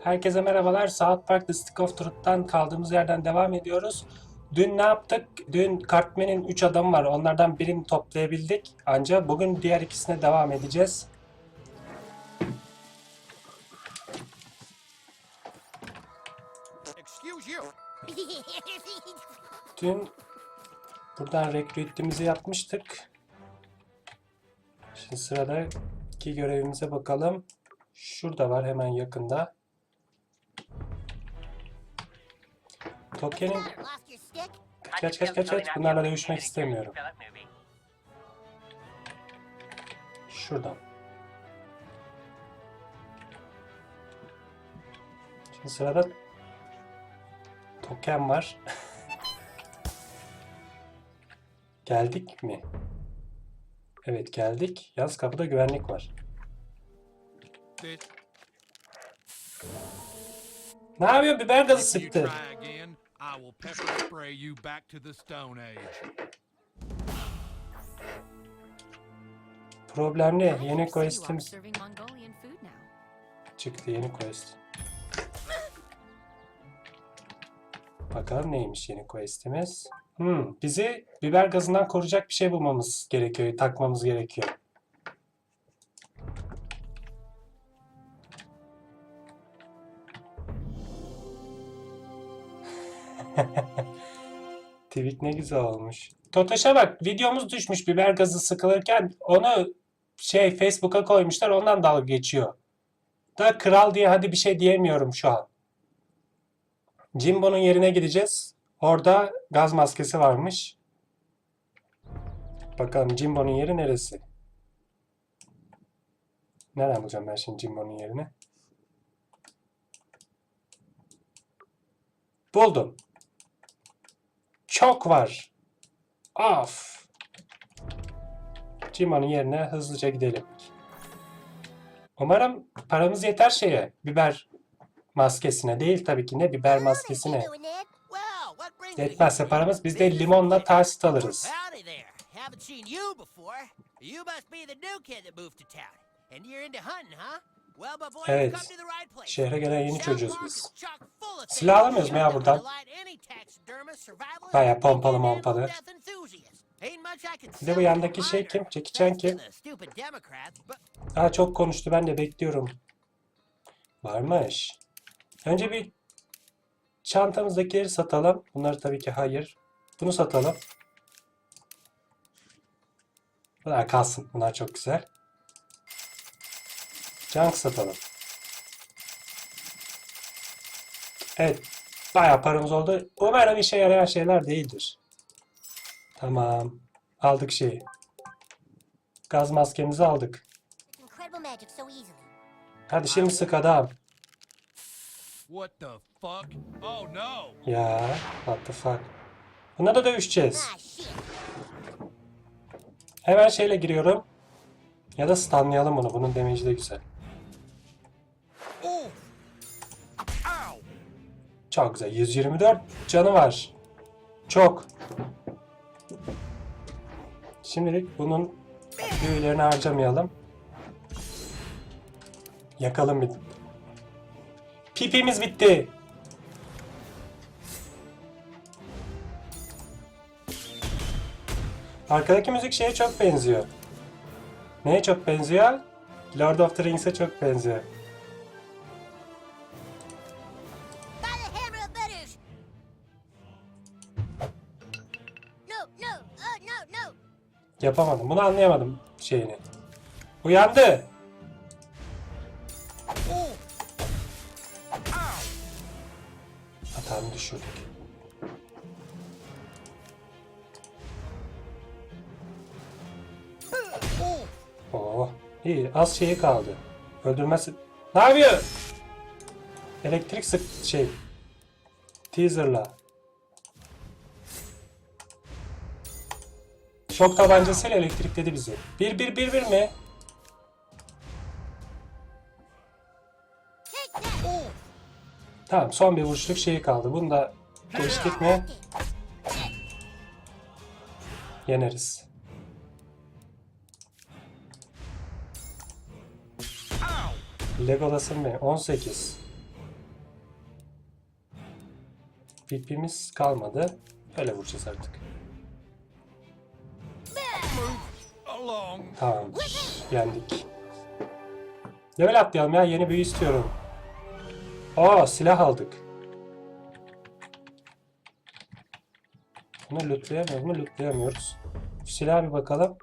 Herkese merhabalar. South Park The Stick of Truth'tan kaldığımız yerden devam ediyoruz. Dün ne yaptık? Dün Cartman'in 3 adamı var. Onlardan birini toplayabildik. Ancak bugün diğer ikisine devam edeceğiz. Dün buradan recruit'imizi yapmıştık. Şimdi sıradaki görevimize bakalım. Şurada var hemen yakında. Your stick? kaç kaç kaç kaç bunlarla dövüşmek istemiyorum. Şuradan. Şimdi sırada token var. Geldik mi? Evet geldik. Yalnız kapıda güvenlik var. Ne yapıyor? Biber gazı sıktı. I will pepper spray you back to the Stone Age. Problem ne? Yeni quest'imiz serving Mongolian food now. çıktı. Yeni quest. Bakalım neymiş yeni quest'imiz. Hmm, bizi biber gazından koruyacak bir şey bulmamız gerekiyor. Takmamız gerekiyor. Tweet ne güzel olmuş. Totaş'a bak videomuz düşmüş biber gazı sıkılırken onu şey Facebook'a koymuşlar ondan dalga geçiyor. Da kral diye hadi bir şey diyemiyorum şu an. Jimbo'nun yerine gideceğiz. Orada gaz maskesi varmış. Bakalım Jimbo'nun yeri neresi? Nereden bulacağım ben şimdi Jimbo'nun yerini? Buldum. Çok var. Of. Jimbo'nun yerine hızlıca gidelim. Umarım paramız yeter şeye. Biber maskesine değil tabii ki ne biber maskesine. Yetmezse paramız biz de limonla tahsit alırız. You must be the new kid that moved to town. And you're into hunting, huh? Evet. Şehre gelen yeni çocuğuz biz. Silah alamıyoruz mu ya buradan? or pompalı can Bir de bu yandaki şey kim? To kim? Daha çok konuştu ben de bekliyorum. Varmış. Önce bir çantamızdakileri satalım. Bunları tabii ki hayır. Bunu satalım. Bunlar kalsın. Bunlar çok güzel. Junk satalım. Evet. Bayağı paramız oldu. Umarım işe yarayan şeyler değildir. Tamam. Aldık şeyi. Gaz maskemizi aldık. Hadi şimdi sık adam. What the fuck? Oh no! Ya what the fuck. Buna da dövüşeceğiz. Ah. Hemen şeyle giriyorum. Ya da stunlayalım bunu. Bunun damage'i de güzel. Çok güzel. 124 canı var. Çok. Şimdilik bunun büyülerini harcamayalım. Yakalım bir. Pipimiz bitti. Arkadaki müzik şeye çok benziyor. Neye çok benziyor? Lord of the Rings'e çok benziyor. Yapamadım. Bunu anlayamadım şeyini. Uyandı. Hatamı düşürdük. Oo, iyi. Az şeyi kaldı. Öldürmesi... Ne yapıyor? Elektrik sık şey. Teaser'la. Şok tabancasıyla elektrikledi bizi. Bir bir bir bir mi? Tamam son bir vuruşluk şeyi kaldı. Bunu da geçtik mi yeneriz. Legolas'ın mı? 18. VP'miz kalmadı. Öyle vuracağız artık. Tamam. Yendik. Level atlayalım ya. Yeni büyü istiyorum. Aa silah aldık. Bunu lootlayamıyoruz mu? Lootlayamıyoruz. Şu silaha bir bakalım.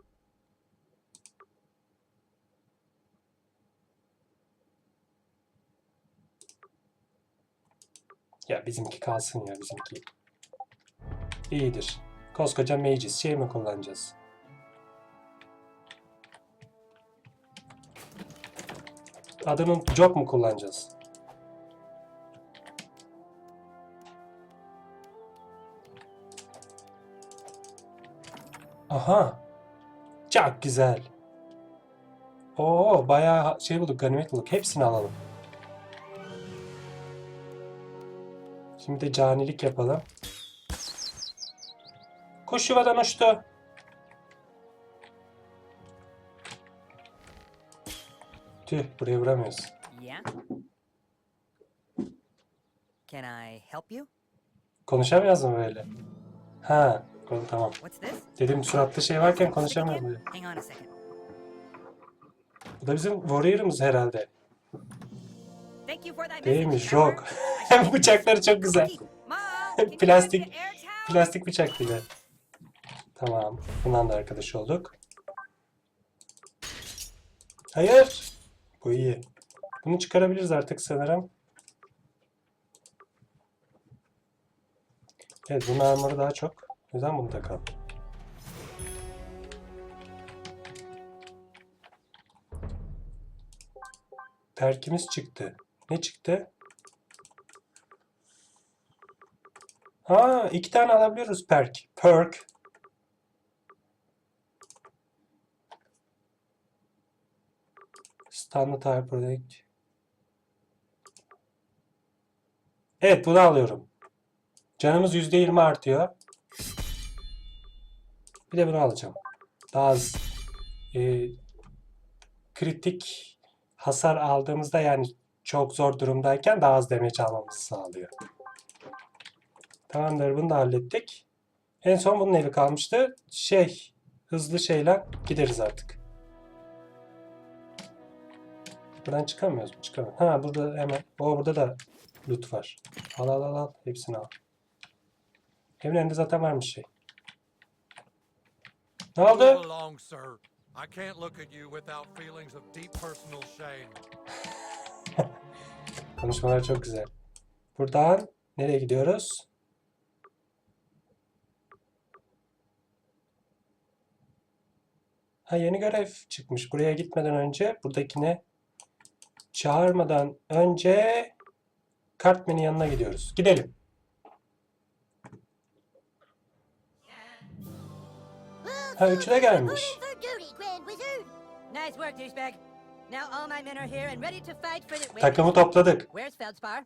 Ya bizimki kalsın ya bizimki. İyidir. Koskoca mages şey mi kullanacağız? Adının job mu kullanacağız? Aha. Çok güzel. Oo bayağı şey bulduk, ganimet bulduk. Hepsini alalım. Şimdi de canilik yapalım. Kuş yuvadan uçtu. Tüh buraya vuramıyoruz. Yeah? Can I help you? Konuşamıyoruz mu böyle? Ha, tamam. Dedim suratlı şey varken konuşamıyor böyle. Bu da bizim warrior'ımız herhalde. Değilmiş, should Bıçakları çok güzel. Plastik-? Plastik bıçak gibi. Tamam. Bundan da arkadaş olduk. Hayır. Bu iyi. Bunu çıkarabiliriz artık sanırım. Evet bunun armoru daha çok. O yüzden bunu takalım. Perkimiz çıktı. Ne çıktı? Ha, iki tane alabiliyoruz perk. Perk. High Product. Evet, bunu alıyorum. Canımız %20 artıyor. Bir de bunu alacağım. Daha az e, kritik hasar aldığımızda yani çok zor durumdayken daha az damage almamızı sağlıyor. Tamamdır bunu da hallettik. En son bunun evi kalmıştı. Şey hızlı şeyle gideriz artık. Buradan çıkamıyoruz mu? Çıkamıyoruz. Ha burada hemen. O burada da loot var. Al al al al. Hepsini al. Evin önünde zaten varmış şey. Ne oldu? Konuşmalar çok güzel. Buradan nereye gidiyoruz? Ha yeni görev çıkmış. Buraya gitmeden önce buradakine çağırmadan önce Cartman'in yanına gidiyoruz. Gidelim. Ha üçü de gelmiş. Takımı topladık. Where's Feldspar?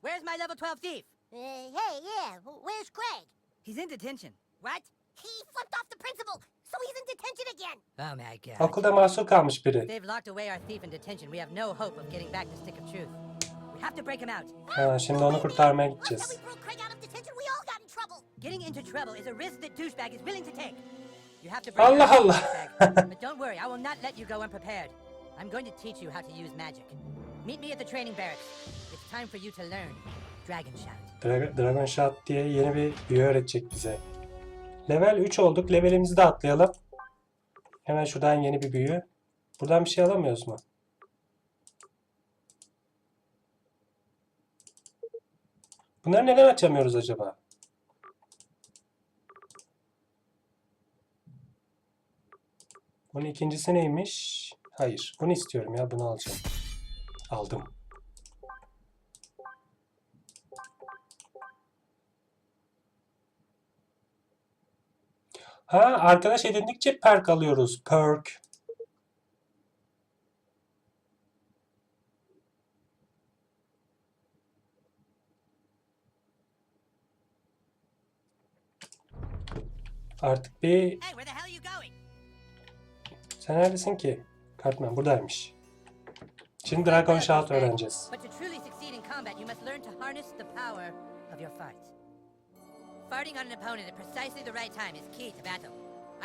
Where's my level 12 thief? Uh, hey, yeah, wh- where's Craig? He's in detention. What? He flipped off the principal, so he's in detention again. Oh my god. Okulda mahsur kalmış biri. They've locked away our thief in detention. We have no hope of getting back the stick of truth. We have to break him out. Ha, şimdi onu kurtarmaya gideceğiz. we broke Craig out of detention, we all got in trouble. Getting into trouble is a risk that douchebag is willing to take. You have to break Allah out, Allah. douchebag. but don't worry, I will not let you go unprepared. I'm going to teach you how to use magic. Meet me at the training barracks. It's time for you to learn Dragon Shout. Dra- Dragon Shot diye yeni bir büyü öğretecek bize. Level 3 olduk. Levelimizi de atlayalım. Hemen şuradan yeni bir büyü. Buradan bir şey alamıyoruz mu? Bunları neden açamıyoruz acaba? Bunun ikincisi neymiş? Hayır. Bunu istiyorum ya. Bunu alacağım. Aldım. Ha, arkadaş edindikçe perk alıyoruz. Perk. Artık bir... Sen neredesin ki? Cartman buradaymış. Şimdi Dragon Shout öğreneceğiz. Farting on an opponent at precisely the right time is key to battle.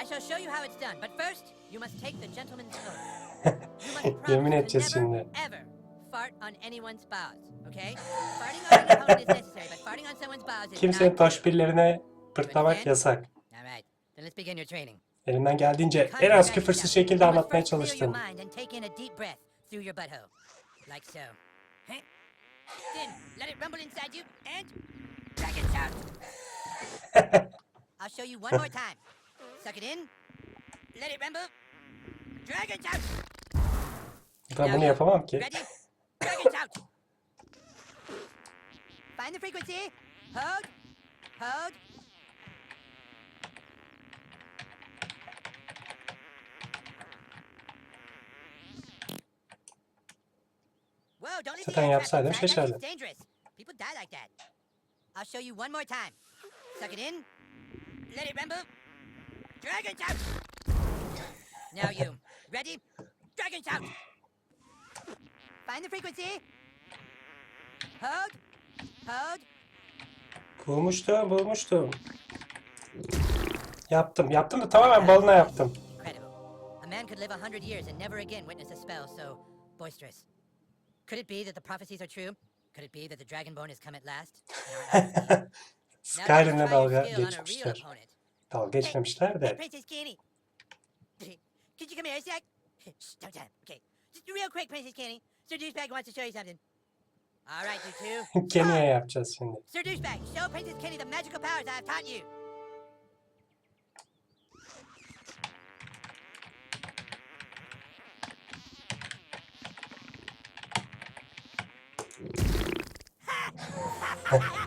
I shall show you how it's done, but first, you must take the gentleman's oath. You must Yemin promise edeceğiz to never, şimdi. ever fart on anyone's balls, okay? Farting on an opponent is necessary, but farting on someone's balls is Kimsenin not. toşbirlerine pırtlamak yasak. All right, then let's begin your training. Elimden geldiğince en az küfürsüz şekilde anlatmaya çalıştım. Then let it rumble inside you and drag it out. I'll show you one more time. Suck it in. Let it rumble. Drag it out. Ben bunu yapamam ki. Ready? Drag it out. Find the frequency. Hold. Hold. Whoa, don't leave the Zaten air traffic yapsaydım inside. That's şaşardım. dangerous. People die like that. I'll show you one more time. Suck it in. Let it rumble. Drag it out. Now you. Ready? Drag it out. Find the frequency. Hold. Hold. Bulmuştum, bulmuştum. Yaptım, yaptım da tamamen balına yaptım. Incredible. A man could live a hundred years and never again witness a spell so boisterous. Could it be that the prophecies are true? Could it be that the Dragonborn has come at last? Skyrim'le dalga geçmişler. Dalga geçmemişler de. Could you come here a sec? Shh, don't tell him. Okay. Just real quick, Princess Kenny. Sir Douchebag wants to show you something. All right, you two. Kenya'ya yapacağız şimdi. Sir Douchebag, show Princess Kenny the magical powers I have taught you. that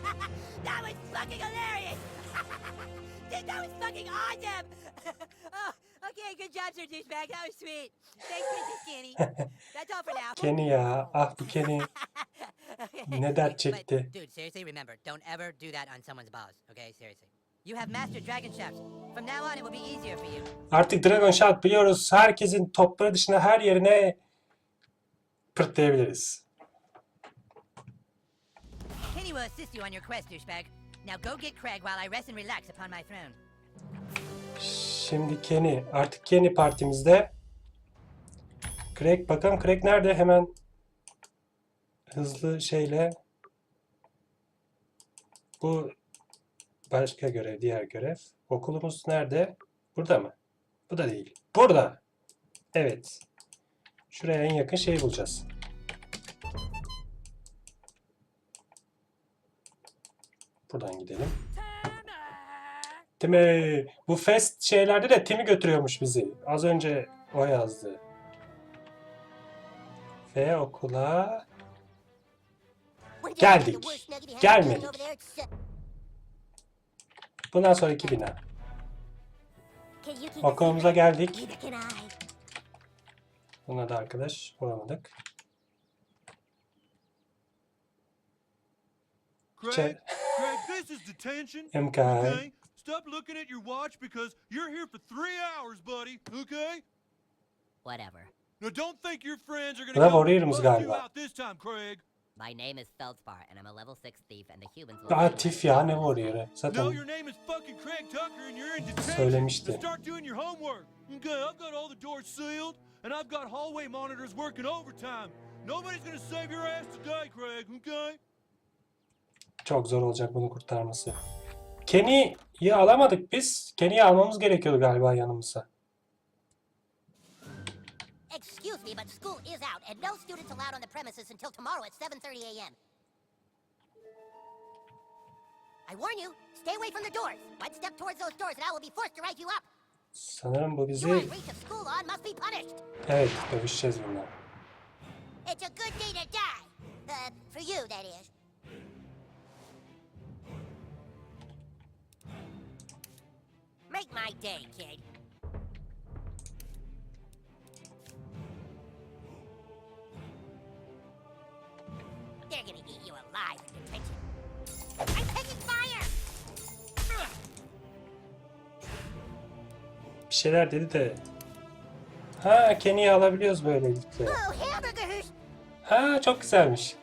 Dude, that was fucking awesome! oh, okay, good job, Sir Douchebag. That was sweet. Thanks, Princess Kenny. That's all for now. Kenny ya, ah bu Kenny. Ne dert But, çekti. dude, seriously, remember, don't ever do that on someone's balls, okay? Seriously. You have mastered dragon shafts. From now on, it will be easier for you. Artık Dragon Shot biliyoruz. Herkesin topları dışında her yerine pırtlayabiliriz. Kenny will assist you on your quest, douchebag. Now go get Craig while I rest and relax upon my throne. Şimdi Kenny. Artık Kenny partimizde. Craig bakalım Craig nerede? Hemen hızlı şeyle bu başka görev, diğer görev. Okulumuz nerede? Burada mı? Bu da değil. Burada. Evet. Şuraya en yakın şeyi bulacağız. Buradan gidelim. Timi. Bu fest şeylerde de Timi götürüyormuş bizi. Az önce o yazdı. Ve okula Geldik. Gelmedik. bundan sonraki bina. Okulumuza geldik. Buna da arkadaş bulamadık. Craig, this is detention. MK. Okay? Stop looking at your watch because you're here for three hours, buddy. Okay? Whatever. Now don't think your friends are gonna go vuruyoruz bust you out this time, Craig. My name is Feldspar, and I'm a level 6 thief, and the humans will Daha see tif you. ya ne vuruyor? No, Zaten your name is fucking Craig Tucker, and you're in detention. Söylemişti. So start doing your homework. Okay, I've got all the doors sealed, and I've got hallway monitors working overtime. Nobody's gonna save your ass today, Craig. Okay? Çok zor olacak bunu kurtarması. Kenny'yi alamadık biz. Kenny'yi almamız gerekiyordu galiba yanımıza. Excuse me, but school is out, and no students allowed on the premises until tomorrow at 7:30 a.m. I warn you, stay away from the doors. One step towards those doors, and I will be forced to write you up. Sanırım bu bizi... Evet dövüşeceğiz bununla. It's a good day to die. Uh, for you, that is. Make my day, kid. They're gonna eat you alive in detention. I'm taking fire! Bir şeyler dedi de... Ha Kenny'yi alabiliyoruz böylelikle. Oh, hamburgers! Ha çok güzelmiş.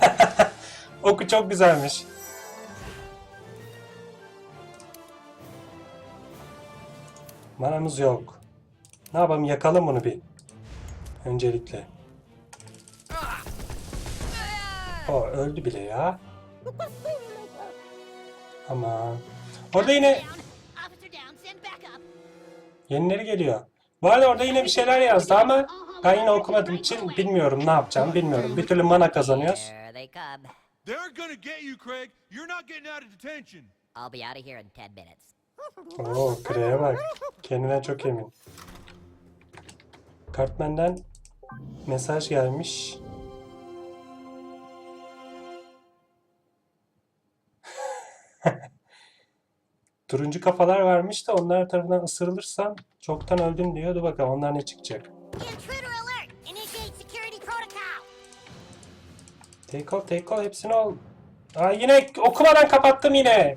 Oku çok güzelmiş. Manamız yok. Ne yapalım yakalım bunu bir. Öncelikle. O öldü bile ya. Ama orada yine yenileri geliyor. Bu arada orada yine bir şeyler yazdı ama ben yine okumadığım için bilmiyorum ne yapacağım bilmiyorum. Bir türlü mana kazanıyoruz. They're gonna get you, Craig. You're not getting out of detention. I'll be out of here in 10 minutes. Oo Kre'ye bak. Kendine çok emin. Cartman'den mesaj gelmiş. Turuncu kafalar varmış da onlar tarafından ısırılırsam çoktan öldüm diyor. Dur bakalım onlar ne çıkacak. Take off, take off hepsini ol. Aa yine okumadan kapattım yine.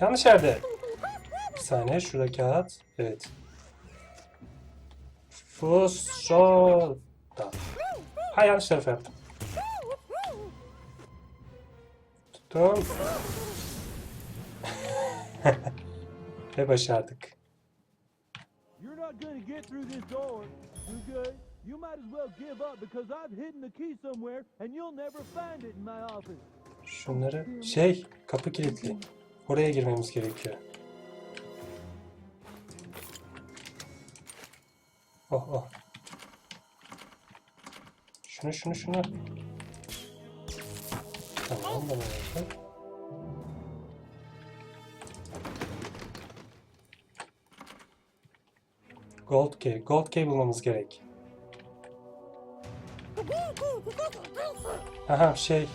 Yanlış yerde. Bir saniye şurada kağıt. Evet. Fusoda. Ha yanlış tarafa yaptım. Tuttum. Ve başardık. You might as well give up because I've hidden the key somewhere and you'll never find it in my office. Şunları şey kapı kilitli. Oraya girmemiz gerekiyor. Oh oh. Şunu şunu şunu. Tamam bana bakın. Gold key. Gold key bulmamız gerek. Aha şey.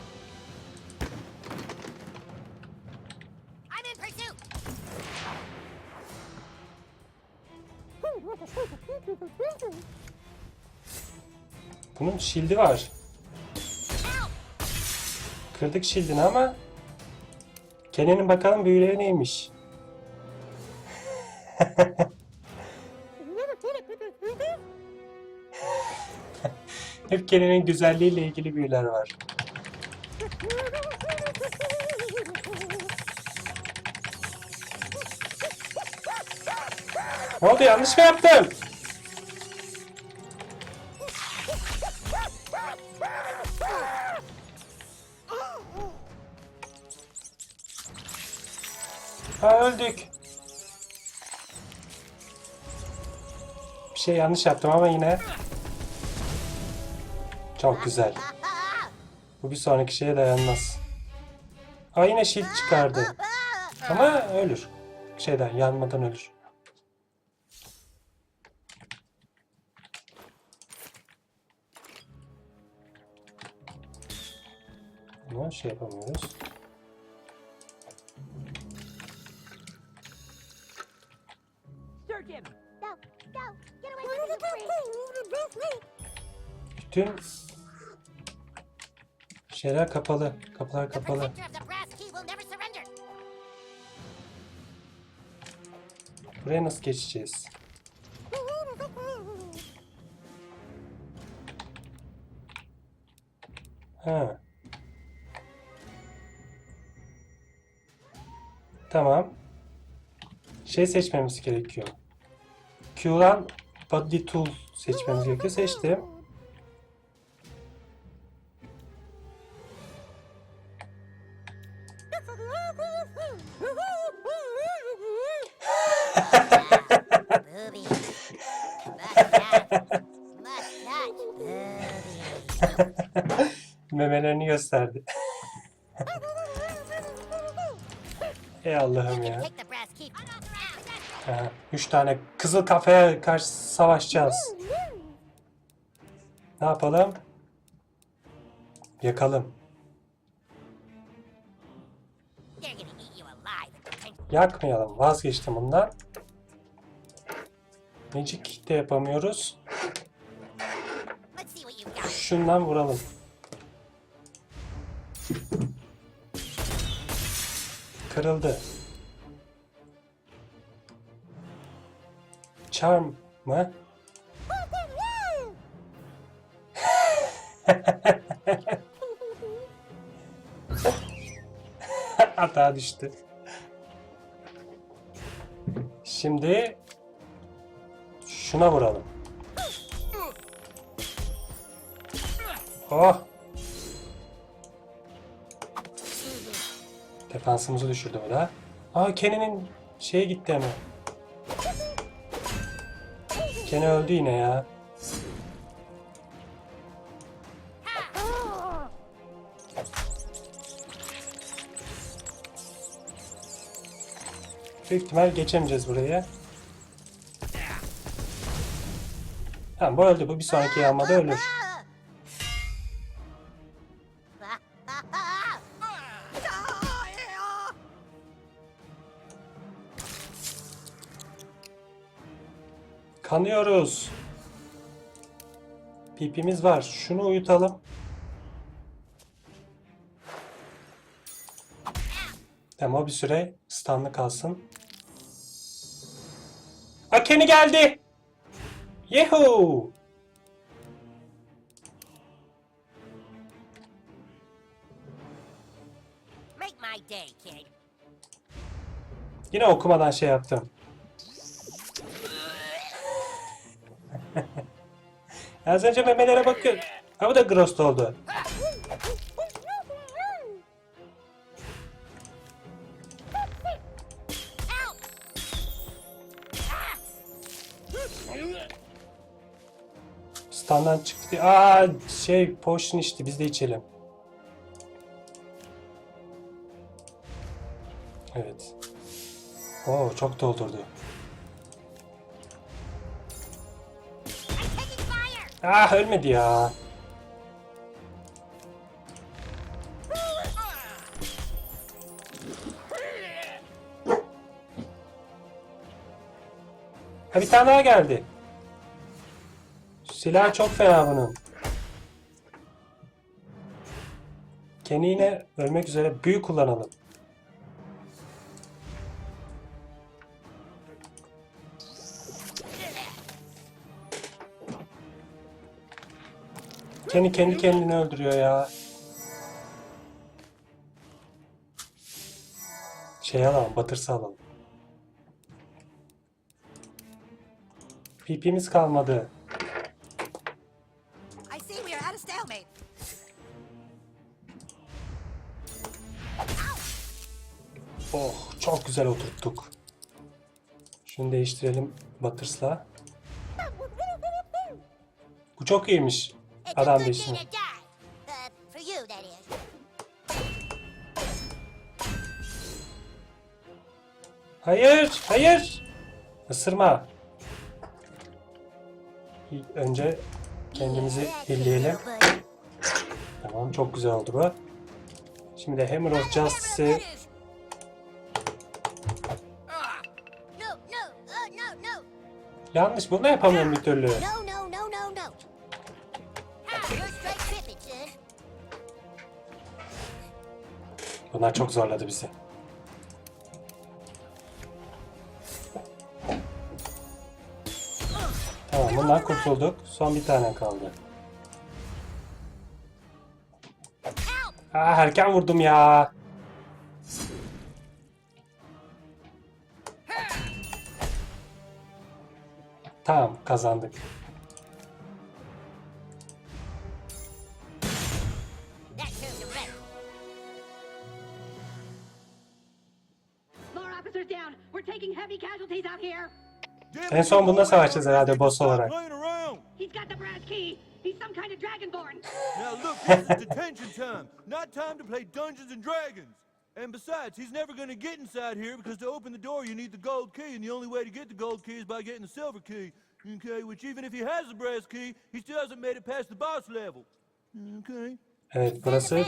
Bunun shield'i var. Kırdık shield'ini ama Kenan'ın bakalım büyüleri neymiş. Hep Kenan'ın güzelliğiyle ilgili büyüler var. Ne oldu yanlış mı yaptım? Şey yanlış yaptım ama yine. Çok güzel. Bu bir sonraki şeye dayanmaz. Ha yine shield çıkardı. Ama ölür. Şeyden yanmadan ölür. Ama şey yapamıyoruz. Go, go. Bütün şeyler kapalı. Kapılar kapalı. Buraya nasıl geçeceğiz? Ha. Tamam. Şey seçmemiz gerekiyor. Q'dan Body Tool seçmemiz gerekiyor. Seçtim. Memelerini gösterdi. Ey Allah'ım ya. Take üç tane kızıl kafaya karşı savaşacağız. Ne yapalım? Yakalım. Yakmayalım. Vazgeçtim bundan. Magic de yapamıyoruz. Şundan vuralım. Kırıldı. Charm mı? Hata düştü. Şimdi şuna vuralım. Oh. Defansımızı düşürdü bu da. Aa Kenny'nin şeye gitti hemen. Kenny öldü yine ya. Büyük ihtimal geçemeyeceğiz buraya. Tamam bu öldü. Bu bir sonraki yağmada ölür. Kanıyoruz. Pipimiz var. Şunu uyutalım. Tamam o bir süre stunlı kalsın. Aa Kenny geldi. Kid. Yine okumadan şey yaptım. Az önce memelere bakın. Ha bu da Grost oldu. Standdan çıktı. Aa şey potion içti. Biz de içelim. Evet. Oo çok doldurdu. Ah ölmedi ya. Ha bir tane daha geldi. Silah çok fena bunun. Yine ölmek üzere büyük kullanalım. Kenny kendi kendini öldürüyor ya. Şey alalım, batırsa alalım. PP'miz kalmadı. Oh, çok güzel oturttuk. Şunu değiştirelim Batırs'la. Bu çok iyiymiş. Adam is. Hayır, hayır. Isırma. Önce kendimizi buddy. Tamam, çok güzel oldu bu. Şimdi de Hammer of Justice'i no, uh, yanlış bunu da yapamıyorum bir türlü. Bunlar çok zorladı bizi. Tamam bundan kurtulduk. Son bir tane kaldı. Ah erken vurdum ya. Tamam kazandık. En son bunda savaşacağız herhalde boss olarak. Playing around. He's got the brass key. He's some kind of dragonborn. Now look, this is detention time, not time to play Dungeons and Dragons. And besides, he's never gonna get inside here because to open the door you need the gold key, and the only way to get the gold key is by getting the silver key. Okay, which even if he has the brass key, he still hasn't made it past the boss level. Okay. Evet burası...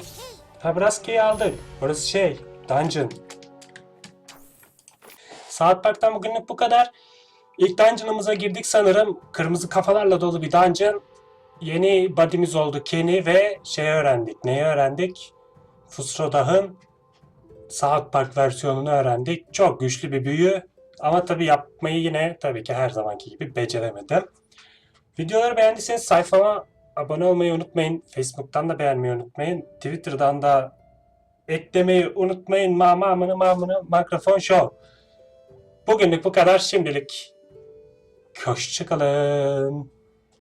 Ha Braski'yi aldık. Burası şey, dungeon. Saat Park'tan bugünlük bu kadar. İlk dungeon'ımıza girdik sanırım. Kırmızı kafalarla dolu bir dungeon. Yeni body'miz oldu Kenny ve şey öğrendik. Neyi öğrendik? Fusrodah'ın South Park versiyonunu öğrendik. Çok güçlü bir büyü. Ama tabii yapmayı yine tabii ki her zamanki gibi beceremedim. Videoları beğendiyseniz sayfama Abone olmayı unutmayın. Facebook'tan da beğenmeyi unutmayın. Twitter'dan da eklemeyi unutmayın. Mamamını mamını mikrofon show. Bugünlük bu kadar. Şimdilik hoşçakalın.